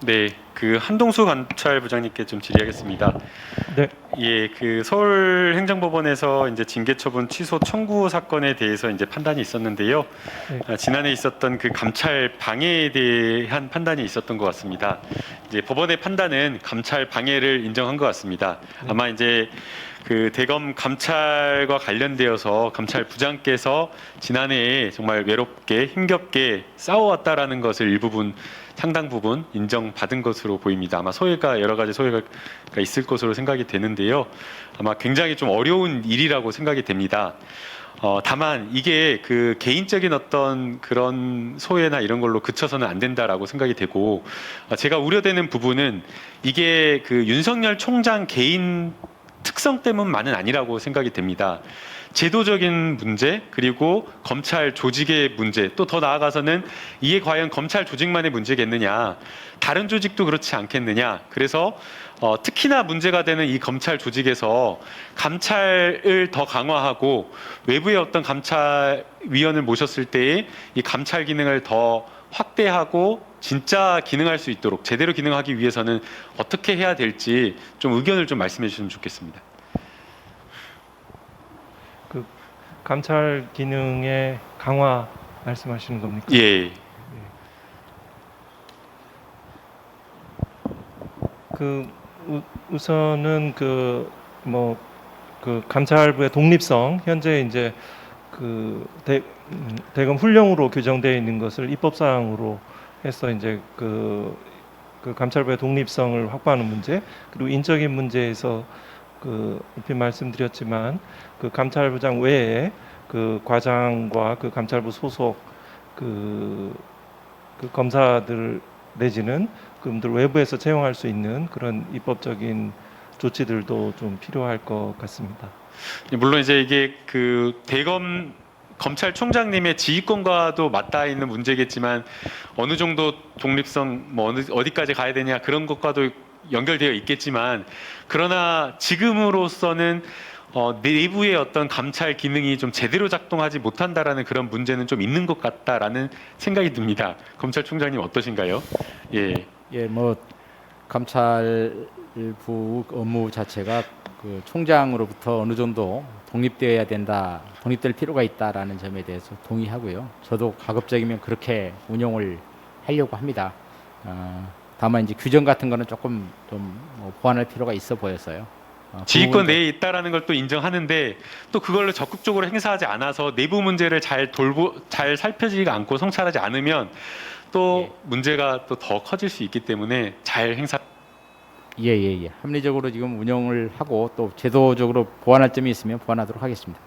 네, 그 한동수 감찰부장님께 좀 질의하겠습니다. 네. 예, 그 서울 행정법원에서 이제 징계처분 취소 청구 사건에 대해서 이제 판단이 있었는데요. 네. 아, 지난해 있었던 그 감찰 방해에 대한 판단이 있었던 것 같습니다. 이제 법원의 판단은 감찰 방해를 인정한 것 같습니다. 아마 이제 그 대검 감찰과 관련되어서 감찰 부장께서 지난해에 정말 외롭게 힘겹게 싸워왔다라는 것을 일부분 상당 부분 인정받은 것으로 보입니다. 아마 소외가 여러 가지 소외가 있을 것으로 생각이 되는데요. 아마 굉장히 좀 어려운 일이라고 생각이 됩니다. 어, 다만 이게 그 개인적인 어떤 그런 소외나 이런 걸로 그쳐서는 안 된다라고 생각이 되고 어, 제가 우려되는 부분은 이게 그 윤석열 총장 개인 특성 때문만은 아니라고 생각이 됩니다. 제도적인 문제 그리고 검찰 조직의 문제 또 더 나아가서는 이게 과연 검찰 조직만의 문제겠느냐 다른 조직도 그렇지 않겠느냐 그래서 어, 특히나 문제가 되는 이 검찰 조직에서 감찰을 더 강화하고 외부의 어떤 감찰위원을 모셨을 때에 이 감찰 기능을 더 확대하고 진짜 기능할 수 있도록 제대로 기능하기 위해서는 어떻게 해야 될지 좀 의견을 좀 말씀해 주시면 좋겠습니다. 감찰 기능의 강화 말씀하시는 겁니까? 예. 그 우, 우선은 그 뭐 그 감찰부의 독립성 현재 이제 그 대, 음, 대검 훈령으로 규정되어 있는 것을 입법 사항으로 해서 이제 그, 그 감찰부의 독립성을 확보하는 문제 그리고 인적인 문제에서 그 높이 말씀드렸지만 그 감찰부장 외에 그 과장과 그 감찰부 소속 그, 그 검사들 내지는 그분들 외부에서 채용할 수 있는 그런 입법적인 조치들도 좀 필요할 것 같습니다. 물론 이제 이게 그 대검 검찰총장님의 지휘권과도 맞닿아 있는 문제겠지만 어느 정도 독립성 뭐 어느 어디까지 가야 되냐 그런 것과도 연결되어 있겠지만 그러나 지금으로서는 어, 내부의 어떤 감찰 기능이 좀 제대로 작동하지 못한다라는 그런 문제는 좀 있는 것 같다라는 생각이 듭니다. 검찰총장님 어떠신가요? 예. 예, 뭐 감찰부 업무 자체가 그 총장으로부터 어느 정도 독립되어야 된다, 독립될 필요가 있다라는 점에 대해서 동의하고요. 저도 가급적이면 그렇게 운영을 하려고 합니다. 어, 다만 이제 규정 같은 거는 조금 좀 뭐 보완할 필요가 있어 보여서요. 어, 그 지휘권 부분도- 내에 있다라는 걸 또 인정하는데 또 그걸로 적극적으로 행사하지 않아서 내부 문제를 잘 돌보 잘 살펴지지가 않고 성찰하지 않으면 또 예. 문제가 또 더 커질 수 있기 때문에 잘 행사 예, 예, 예. 합리적으로 지금 운영을 하고 또 제도적으로 보완할 점이 있으면 보완하도록 하겠습니다.